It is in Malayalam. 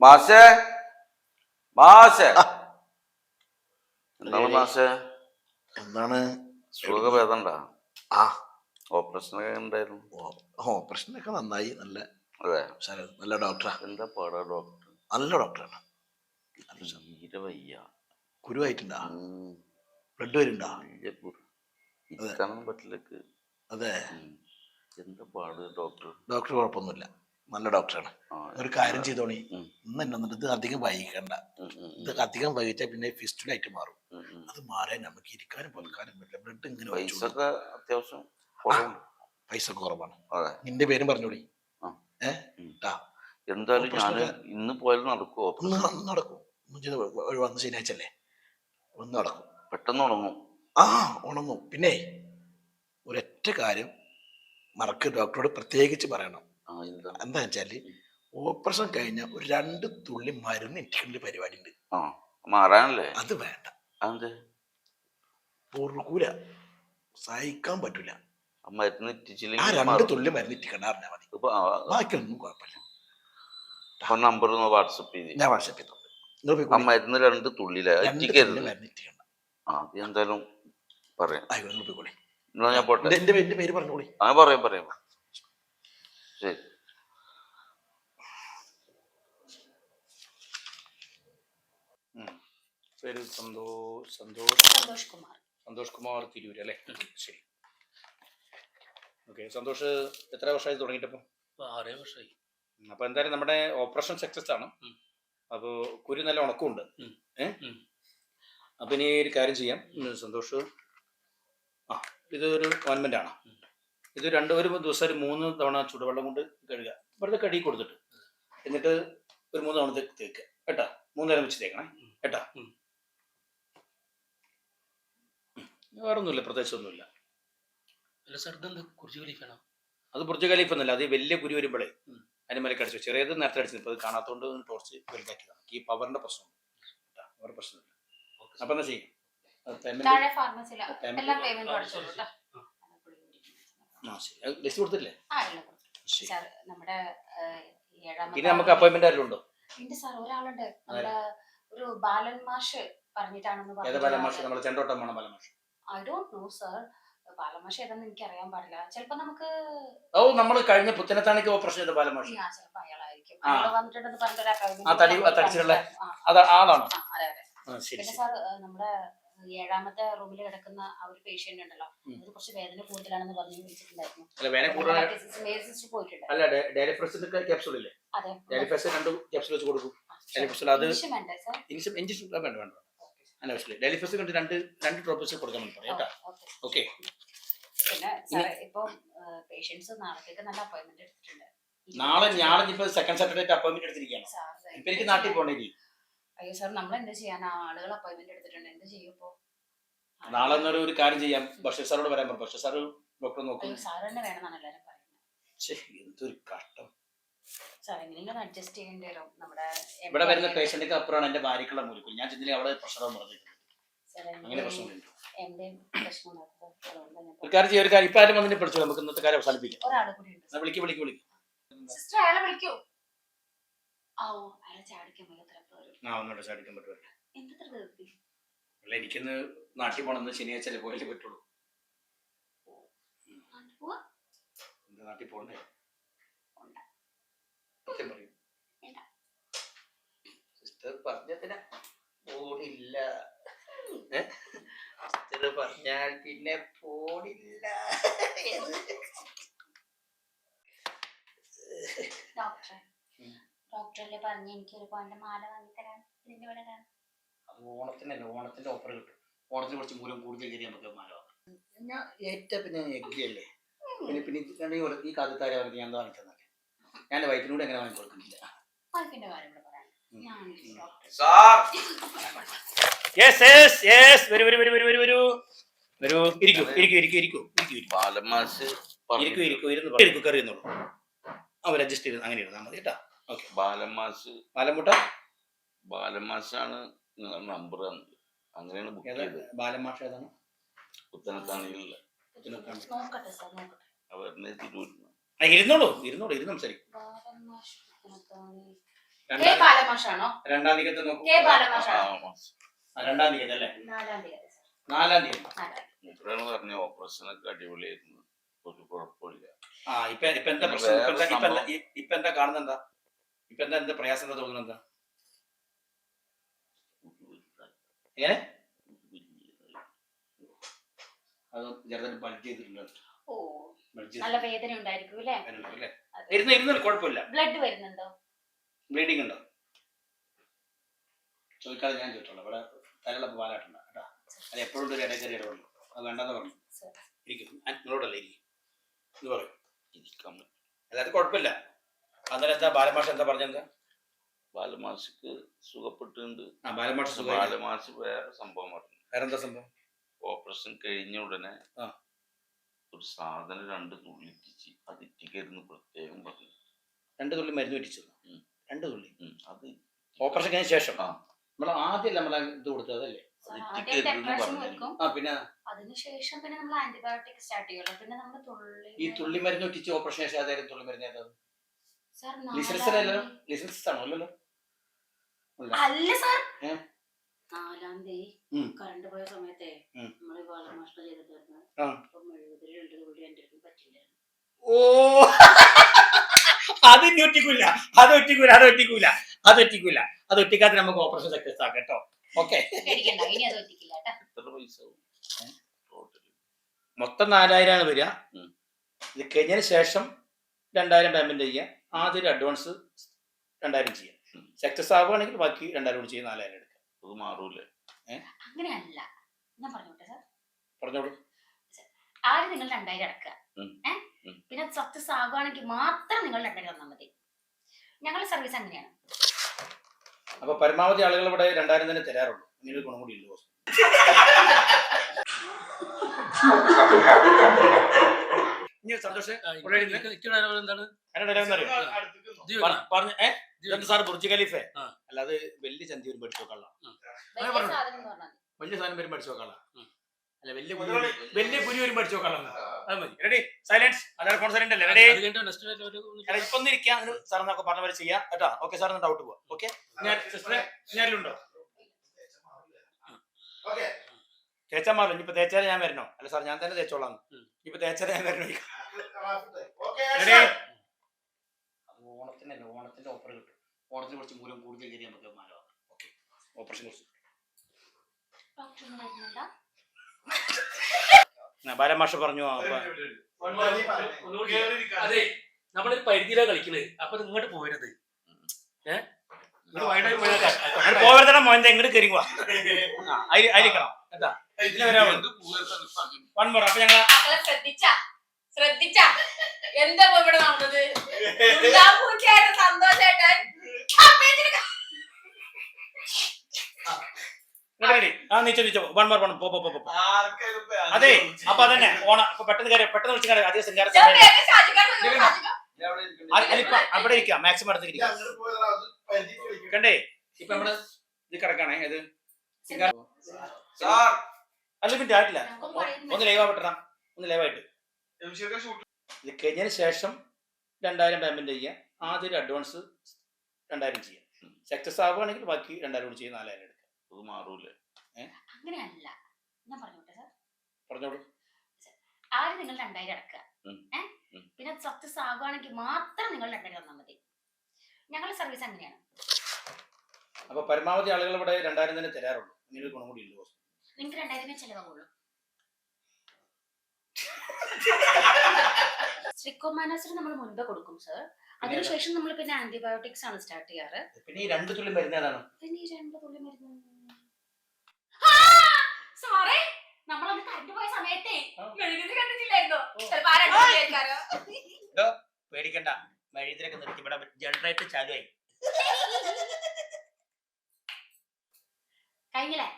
മാഷേ മാഷേ. എന്താണ് മാഷേ? എന്താണ്? സുഖഭേദണ്ട ആ. ഓപ്പറേഷൻ ഒക്കെ ഉണ്ടായിരുന്നു ഓപ്പറേഷനൊക്കെ നന്നായി. നല്ല അതെ. നല്ല ഡോക്ടറാ. എന്താ പാടാ ഡോക്ടർ? നല്ല ഡോക്ടറാണ്. തീരെ കുരുവായിട്ടുണ്ടാ ബ്ലഡ് വരുന്നുണ്ടാ? വലിയ കുരു. അതെ. എന്താ പാട് ഡോക്ടർ? ഡോക്ടർ കുഴപ്പമൊന്നുമില്ല. നല്ല ഡോക്ടറാണ്. ഒരു കാര്യം ചെയ്തോണി ഇന്ന് എന്നെ വന്നിട്ട് ഇത് അധികം ഉം, ഇത് അധികം വൈകിച്ചാൽ പിന്നെ ഫിസ്റ്റുലായിട്ട് മാറും. അത് മാറാൻ നമുക്ക് ഇരിക്കാനും പൊതുക്കാനും പറ്റില്ല. ബ്ലഡ് ഇങ്ങനെ പൈസ അത്യാവശ്യം പൈസ കുറവാണ്. നിന്റെ പേരും പറഞ്ഞോളി. എന്തായാലും ഞാൻ ഇന്ന് പോയാലും നടക്കുമോ നടക്കും. വന്ന് ശനിയാഴ്ച അല്ലേ ഒന്ന് നടക്കും. പെട്ടെന്ന് ഉണങ്ങും. ആ ഉണങ്ങും. പിന്നെ ഒരൊറ്റ കാര്യം മറക്ക്. ഡോക്ടറോട് പ്രത്യേകിച്ച് പറയണം. എന്താ? വെച്ചാൽ ഓപ്പറേഷൻ കഴിഞ്ഞ ഒരു രണ്ട് തുള്ളി മരുന്ന് ഇട്ടിക്കേണ്ട പരിപാടി ഉണ്ട് ആ മാറാനല്ലേ? അത് വേണ്ട. പൊറുക്കൂല. സഹിക്കാൻ പറ്റൂല. ആ മരുന്ന് ആ ഇറ്റിച്ചില്ലെങ്കിൽ രണ്ട് തുള്ളി മരുന്ന് ഇറ്റിക്കണ്ട അറിഞ്ഞാൽ മതി. ബാക്കിയൊന്നും കുഴപ്പമില്ല. നമ്പർ ഒന്ന് വാട്സപ്പ് ചെയ്ത്. ഞാൻ വാട്സപ്പ് ചെയ്തോണ്ട് ആ മരുന്ന് രണ്ട് തുള്ളിയില്ല ഇട്ടിക്കണ്ട ആ എന്തായാലും പറയാം. ഞാൻ പോട്ടെ. എന്റെ പേര് പറഞ്ഞോളി. ആ പറയാം പറയാം. ശരി. പേര് സന്തോഷ് സന്തോഷ് സന്തോഷ് കുമാർ സന്തോഷ് കുമാർ തിരൂര് അല്ലേ? ശരി. ഓക്കെ സന്തോഷ് എത്ര വർഷമായി തുടങ്ങിയിട്ടപ്പോൾ ആറേ വർഷമായി അപ്പോൾ എന്തായാലും നമ്മുടെ ഓപ്പറേഷൻ സക്സസ് ആണ്. അപ്പോൾ കുരു നല്ല ഉണക്കമുണ്ട്. ഏഹ്. അപ്പം ഇനി ഒരു കാര്യം ചെയ്യാം. സന്തോഷ്. ആ ഇതൊരു ഓൻമെന്റ് ആണ്. ഇത് രണ്ട് ഒരു ദിവസം ഒരു മൂന്ന് തവണ ചൂടുവെള്ളം കൊണ്ട് കഴുകുക. വെറുതെ കടി കൊടുത്തിട്ട്. എന്നിട്ട് ഒരു മൂന്ന് തവണ തേക്കുക കേട്ടാ? മൂന്ന് നേരം വെച്ച് തേക്കണേ. കേട്ടാ? വേറൊന്നുമില്ല പ്രത്യേകിച്ചൊന്നുമില്ല. അല്ല സാർ ഇതെന്ത്? കുറിച്ച് ഖലീഫാണോ അത് ബുർജ് ഖലീഫ് ഒന്നുമില്ല അത് വലിയ കുരു വരുമ്പോഴേ. അതിന് മേലെ കടിച്ചു. ചെറിയത് നേരത്തെ അടിച്ചു ഇപ്പോൾ അത് കാണാത്തതുകൊണ്ട് ടോർച്ച് വലുതാക്കിയതാണ്. ഈ പവറിന്റെ പ്രശ്നം കേട്ടാ? വേറെ പ്രശ്നമില്ല. അപ്പം എന്നാ ചെയ്യും അത് payment- താഴെ ഫാർമസിയില Payment- എല്ലാം പേയ്മെന്റ് അടച്ചോളൂ കേട്ടോ ആ. ആ ശരി. അത് ലിസ്റ്റ് കൊടുത്തില്ലേ ആ എല്ലാം കൊടുത്തു. ശരി. സാർ നമ്മുടെ ഏഹ്, ഏഴാമത്തെ ഇനി നമുക്ക് അപ്പോയിന്റ്മെന്റ് ആരെങ്കിലും ഉണ്ടോ? ഉണ്ട് സാർ ഒരാളുണ്ട്. നമ്മുടെ ഒരു ബാലൻ മാഷ് പറഞ്ഞിട്ടാണെന്ന് ഏതാ ബാലമാഷ് നമ്മുടെ ചെണ്ടോട്ടം വേണം Balamash I don't know sir Balan മാഷ് ഏതാന്ന് എനിക്ക് അറിയാൻ പാടില്ല. ചിലപ്പോ നമുക്ക് ഓ നമ്മൾ കഴിഞ്ഞ പുത്തനത്താണിക്ക് ഓപ്പറേഷൻ ചെയ്ത ബാലമാഷ് ആ ചിലപ്പോ അയാളായിരിക്കും. ആ. അയാൾ വന്നിട്ടുണ്ടെന്ന് പറഞ്ഞിട്ട് ഒരു appointment ആ, തടി-? ആ, അതാ ആ, അതെ അതെ. ആ ശരി പിന്നെ ശരി. സാർ നമ്മുടെ ഏഴാമത്തെ റൂമിൽ കിടക്കുന്ന ആ ഒരു പേഷ്യന്റ് ഉണ്ടല്ലോ. അത് കുറച്ച് വേദന കൂടുതലാണെന്ന് പറഞ്ഞു വിളിച്ചിട്ടുണ്ടായിരുന്നു. പോയിട്ടുണ്ട്. അതെ. രണ്ട് ക്യാപ്സൂൾ വെച്ച് കൊടുക്കും. ഡയലിഫ്രസ് അത് ഇഞ്ചക്ഷൻ വേണ്ടേ വേണ്ട കൊണ്ട് രണ്ട് രണ്ട് ഡ്രോപ്സ് കൊടുക്കാൻ വേണ്ടി പറയാം കേട്ടോ. Okay okay. പിന്നെ ഇപ്പൊ പേഷ്യൻസ് നാളത്തേക്ക് നല്ല അപ്പോയിന്റ്മെന്റ് എടുത്തിട്ടുണ്ട്. നാളെ ഞാളെ ഇപ്പൊ സെക്കൻഡ് സാറ്റർഡേ അപ്പോയിന്റ്മെന്റ് എടുത്തിരിക്കുകയാണ്. ഇപ്പൊ എനിക്ക് നാട്ടിൽ പോകണേ അയ്യോ സാർ നമ്മൾ എന്ത് ചെയ്യാൻ? ആളുകൾ അപ്പോയിന്റ്മെന്റ് എടുത്തിട്ടുണ്ട്. എന്ത് ചെയ്യും ഇപ്പോ? നാളെ എന്നൊരു ഒരു കാര്യം ചെയ്യാം. ബഷീർ സാറോട് പറയാൻ പറഞ്ഞു ബഷീർ സാർ ഡോക്ടറെ നോക്കും. സാർ തന്നെ വേണമെന്നാണ് എല്ലാവരും പറയുന്നത്. എന്തൊരു കഷ്ടം. സാർ എങ്ങനെയെങ്കിലും അഡ്ജസ്റ്റ് ചെയ്യേണ്ടി നമ്മുടെ ഇവിടെ വരുന്ന പേഷ്യന്റിന്റെ അപ്പുറമാണ് എന്റെ ഭാര്യക്കുള്ള മൂലിക്കും ഞാൻ ചെന്നില്ല അവിടെ പ്രഷറാൻ പറഞ്ഞിട്ടുണ്ട് അങ്ങനെ പ്രശ്നമുണ്ട് ഒരു കാര്യം ചെയ്യാം ഒരു കാര്യം ഇപ്പൊ ആരും വന്നിട്ട് പഠിച്ചു നമുക്ക് ഇന്നത്തെ കാര്യം അവസാനിപ്പിക്കാം. വിളിക്ക് വിളിക്ക് വിളിക്ക്. സിസ്റ്റർ അയാളെ വിളിക്കൂ. ഓ അയാളെ ചാടിക്കാൻ ആ ഒന്നുകൂടെ ചാടിക്കാൻ ധൃതി അല്ല എനിക്കിന്ന് നാട്ടിൽ പോണെന്ന് ശനിയാഴ്ച അല്ലേ പോയാലേ പറ്റുള്ളൂ. നാട്ടിൽ പോവാ? എന്താ നാട്ടിൽ പോകണ്ടേ ഉണ്ട്. സത്യം പറയൂ. വേണ്ട. സിസ്റ്റർ പറഞ്ഞതിന്. പോണില്ല. സിസ്റ്റർ പറഞ്ഞാൽ പിന്നെ പോണില്ല. ഡോക്ടറെ. ഉം. ഡോക്ടറല്ലേ പറഞ്ഞു? എനിക്ക് ഒരു പോയിന്റ് മാല വാങ്ങി തരാൻ. ഇതിന്റെ ഇവിടെ തരാൻ അത് ഓണത്തിനല്ല? ഓണത്തിന്റെ ഓഫർ കിട്ടും. ഓണത്തിന് കുറച്ച് മൂലം കൂടുതൽ കയറി നമുക്ക് മാല വാങ്ങാം. ഞാൻ പിന്നെ എഗ്രിയല്ലേ പിന്നെ ഇത് ഒരു- ഈ കാലത്താരെ അവർക്ക് ഞാൻ വാങ്ങിക്കുന്നല്ലേ ഞാൻ വയറ്റിനൂടെ എങ്ങനെ വാങ്ങി കൊടുക്കുന്നില്ല. വൈഫിന്റെ കാര്യം ഇവിടെ പറയാൻ doctor sir! Yes yes yes വരൂ വരൂ വരൂ വരൂ വരൂ വരൂ. വരൂ. ഇരിക്കൂ ഇരിക്കൂ ഇരിക്കൂ ഇരിക്കൂ ഇരിക്കൂ ഇരിക്കൂ. ബാലമാസ് ഇരിക്കൂ ഇരിക്കൂ ഇരുന്ന് പറ- ഇരിക്കൂ കയറി ഇരുന്നോളൂ. അവർ അഡ്ജസ്റ്റ് ചെയ്ത് അങ്ങനെ ഇരുന്നാൽ മതി കേട്ടോ. ബാലമാസ് പാലമുട്ട ബാലമാസാണ് നിങ്ങളുടെ നമ്പർ തന്നത്. അങ്ങനെയാണ് ബുക്ക് ചെയ്തത്. ബാലമാഷ ഏതാണ്? പുത്തനത്താണിയിലുള്ള അവരുടെ ഇരുന്നോളൂ ഇരുന്നോളൂ ഇരുന്ന് സംസാരിക്കും. രണ്ടാം തീയതി രണ്ടാം തീയതി അല്ലേ? നാലാം തീയതി മൂപ്പരാണ് പറഞ്ഞ അടിപൊളിയായിരുന്നു. ഒരു കുഴപ്പമില്ല ആ ഇപ്പൊ ഇപ്പൊ എന്താ പ്രശ്നം? ഇപ്പൊ എന്താ ഇ- ഇപ്പൊ എന്താ എന്താ പ്രയാസം എന്താ തോന്നുന്നത് എന്താ? എങ്ങനെ? അത് ചെറുതായിട്ട് ബൾജ് ചെയ്തിട്ടുണ്ട്? ഓ ബൾജ് നല്ല വേദന ഉണ്ടായിരിക്കും അല്ലേ? അല്ലേ? ഇരുന്ന് ഇരുന്ന് കുഴപ്പമില്ല. ബ്ലഡ് വരുന്നുണ്ടോ? ബ്ലീഡിംഗ് ഉണ്ടോ? ചോദിക്കാതെ ഞാൻ ചോദിച്ചോളാം. ഇവിടെ തലയുള്ള പാലാട്ടുണ്ട് കേട്ടോ. അത് എപ്പോഴും ഒരു ഇടയ്ക്കറി ഇടപെടും. അത് വേണ്ടെന്ന് പറഞ്ഞു. ഇരിക്കും. ആ, നിങ്ങളോടല്ലേ ഇരിക്കും. ഇത് പറയും. അല്ലാതെ കുഴപ്പമില്ല. അന്നേരം എന്താ ബാലമാഷ എന്താ പറഞ്ഞെന്താ ബാലമാഷിക്ക് സുഖപ്പെട്ടുണ്ട് ആ ബാലമാഷ് സുഖം വേറെ സംഭവം പറഞ്ഞു. വേറെന്താ സംഭവം? ഓപ്പറേഷൻ കഴിഞ്ഞ ഉടനെ ആ. ഒരു സാധനം രണ്ട് തുള്ളിറ്റിച്ച് അത് ഇറ്റിക്കരുന്ന് പ്രത്യേകം പറഞ്ഞു. രണ്ട് തുള്ളി മരുന്ന് വെറ്റിച്ചു ഉം. രണ്ട് തുള്ളി? ഉം, അത് ഓപ്പറേഷൻ കഴിഞ്ഞ ശേഷം? ആ. നമ്മൾ ആദ്യം നമ്മൾ ഇത് കൊടുത്തത് അതല്ലേ? ആദ്യം ആ പിന്നെ? അതിനുശേഷം പിന്നെ നമ്മൾ ആന്റിബയോട്ടിക് സ്റ്റാർട്ട് ചെയ്യുള്ളൂ. പിന്നെ നമ്മൾ തുള്ളി ഈ തുള്ളി മരുന്ന് ഒറ്റിച്ച് ഓപ്പറേഷൻ ശേഷം അതായത് തുള്ളി മരുന്ന് ഏതാ? ലിസൻസ് നാലാം അല്ലല്ലോ? തീയതി- ലിസൻസ് ആണോ അല്ലല്ലോ? അല്ല. സാർ. നാലാം തീയതി കറണ്ട് പോയ സമയത്തെ നമ്മൾ നമ്മൾ മാസ്റ്റർ ചെയ്തിട്ടായിരുന്നു. അപ്പൊ രണ്ട് എന്റെ അടുത്ത് ഓ. അത് ഇനി ഒറ്റിക്കൂല. അത് ഒറ്റിക്കൂല അത് ഒറ്റിക്കൂല അത് ഒറ്റിക്കൂല. അത് ഒറ്റിക്കാതെ നമുക്ക് ഓപ്പറേഷൻ സക്സസ് ആക്കാം കേട്ടോ. ഓക്കെ മൊത്തം നാലായിരമാണ് വരിക. ഇത് കഴിഞ്ഞതിന് ശേഷം രണ്ടായിരം പേയ്മെന്റ് ചെയ്യാം. ആദ്യം ഒരു അഡ്വാൻസ് രണ്ടായിരം ചെയ്യാം. സക്സസ് ആവുകയാണെങ്കിൽ ബാക്കി രണ്ടായിരം കൂടി ചെയ്യാം നാലായിരം എടുക്കാം. അത് മാറൂലേ അങ്ങനെയല്ല. ഞാൻ പറഞ്ഞോട്ടെ സാർ പറഞ്ഞോളൂ. ആദ്യം നിങ്ങൾ രണ്ടായിരം അടക്കുക. പിന്നെ സക്സസ് ആകുകയാണെങ്കിൽ മാത്രം നിങ്ങൾ രണ്ടായിരം തന്നാൽ മതി. ഞങ്ങളുടെ സർവീസ് അങ്ങനെയാണ്. അപ്പൊ പരമാവധി ആളുകൾ ഇവിടെ രണ്ടായിരം തന്നെ തരാറുള്ളൂ. ഇങ്ങനെ ഒരു ഗുണം കൂടി ബോസ്. ഇനി സന്തോഷ്. പറഞ്ഞ് ഏ? Sir Burj Khalifa. അല്ലാതെ വലിയ ചന്തി ഒരു പഠിച്ചു നോക്കാനുള്ള വലിയ. സാധനം എന്ന് പറഞ്ഞാൽ മതി. വലിയ സാധനം വരും പഠിച്ചു നോക്കാനുള്ള. അല്ല വലിയ വലിയ പുലി വരും പഠിച്ചു നോക്കാനുള്ള അത് മതി. റെഡി സൈലൻസ് അല്ലാതെ കോൺസെന്റ് അല്ലേ റെഡി അത് കഴിഞ്ഞിട്ട് നെക്സ്റ്റ് ഒരു അല്ല ഇപ്പൊ ഒന്ന് ഇരിക്കാം. സാർ എന്നൊക്കെ പറഞ്ഞ പോലെ ചെയ്യാം. കേട്ടോ? ഓക്കെ സാർ ഡൗട്ട് പോവാം. ഓക്കെ ഞാൻ സിസ്റ്ററെ ഞാനിലുണ്ടോ തേച്ചാൽ ഇനിയിപ്പോ തേച്ചാൽ ഞാൻ വരണോ? അല്ല സാർ ഞാൻ തന്നെ തേച്ചോളാം. ഇപ്പൊ തേച്ചാൽ ഞാൻ വരണോ ഓണത്തിനല്ല ഓണത്തിന്റെ ഓഫർ കിട്ടും. ഓണത്തിന് കുറച്ച് മൂലം കൂടുതൽ കയറി നമുക്ക് ഓക്കെ ഓപ്പറേഷൻ കുറച്ച്? ബാലമാഷ പറഞ്ഞു അതെ നമ്മളൊരു പരിധിയിലാ കളിക്കണത് അപ്പൊ ഇങ്ങോട്ട് പോരുത്. ഏഹ് പോവരുതട എങ്ങോട്ട് കയറി പോവാ അരിക്കണം എന്താ? ഇതിലെ വരാമോ? വൺ മോർ അപ്പൊ ഞങ്ങൾ ശ്രദ്ധിച്ചാ? ശ്രദ്ധിച്ചാ? എന്താ ഇവിടെ നടന്നത്? സന്തോഷേട്ടൻ ആ നീച്ചോ നീച്ചോ. വൺ മോർ വൺ പോ പോ പോ അതെ അപ്പൊ അതന്നെ. ഓണ അപ്പൊ പെട്ടെന്ന് കയറി പെട്ടെന്ന് വിളിച്ചു കയറി. അധികം സഞ്ചാര അവിടെ ഇരിക്കാം. മാക്സിമം അടുത്ത് ഇരിക്കാം. കണ്ടേ? ഇപ്പൊ നമ്മൾ ഇത് കിടക്കാണേ. ഇത് അല്ല പിന്നെ ആയിട്ടില്ല ഒന്ന് ലൈവ് ആവട്ടെടാ. ഒന്ന് ലൈവായിട്ട് ഇത് കഴിഞ്ഞതിന് ശേഷം രണ്ടായിരം പേയ്മെന്റ് ചെയ്യാം. ആദ്യം ഒരു അഡ്വാൻസ് രണ്ടായിരം ചെയ്യാം. സക്സസ് ആവുകയാണെങ്കിൽ ബാക്കി രണ്ടായിരം കൂടി ചെയ്യും നാലായിരം എടുക്കാം. അത് മാറൂലേ? അങ്ങനെയല്ല. ഞാൻ പറഞ്ഞോട്ടെ സാർ പറഞ്ഞോളൂ. ആദ്യം നിങ്ങൾ രണ്ടായിരം അടക്കുക. പിന്നെ സക്സസ് ആകുവാണെങ്കിൽ മാത്രം നിങ്ങൾ രണ്ടായിരം തന്നാൽ മതി. ഞങ്ങളുടെ സർവീസ് അങ്ങനെയാണ്. അപ്പൊ പരമാവധി ആളുകൾ ഇവിടെ രണ്ടായിരം തന്നെ തരാറുള്ളൂ. ഇങ്ങനെ ഒരു ഗുണം കൂടി ഉണ്ട് ബോസ്. രണ്ടായിരം രണ്ടായിരമേ ചെലവാകുള്ളൂ. സ്ട്രിക്കോമാനോസിന് നമ്മൾ മുൻപേ കൊടുക്കും സർ അതിനുശേഷം നമ്മൾ പിന്നെ ആന്റിബയോട്ടിക്സ് ആണ് സ്റ്റാർട്ട് ചെയ്യാറ്. പിന്നെ ഈ രണ്ട് തുള്ളി മരുന്ന് ഏതാണ്? പിന്നെ ഈ രണ്ട് തുള്ളി മരുന്ന്. സാറേ നമ്മളന്ന് കറണ്ട് പോയ സമയത്തെ. മെഴുകുതിരി കണ്ടിട്ടില്ലായിരുന്നോ? ചിലപ്പോ ആ. രണ്ട് തുള്ളി ആയിരിക്കാരോ. പേടിക്കണ്ട. വഴിതിരക്ക് നിർത്തി. ഇവിടെ ജനറേറ്റർ ചാലുവായി. കഴിഞ്ഞില്ലേ?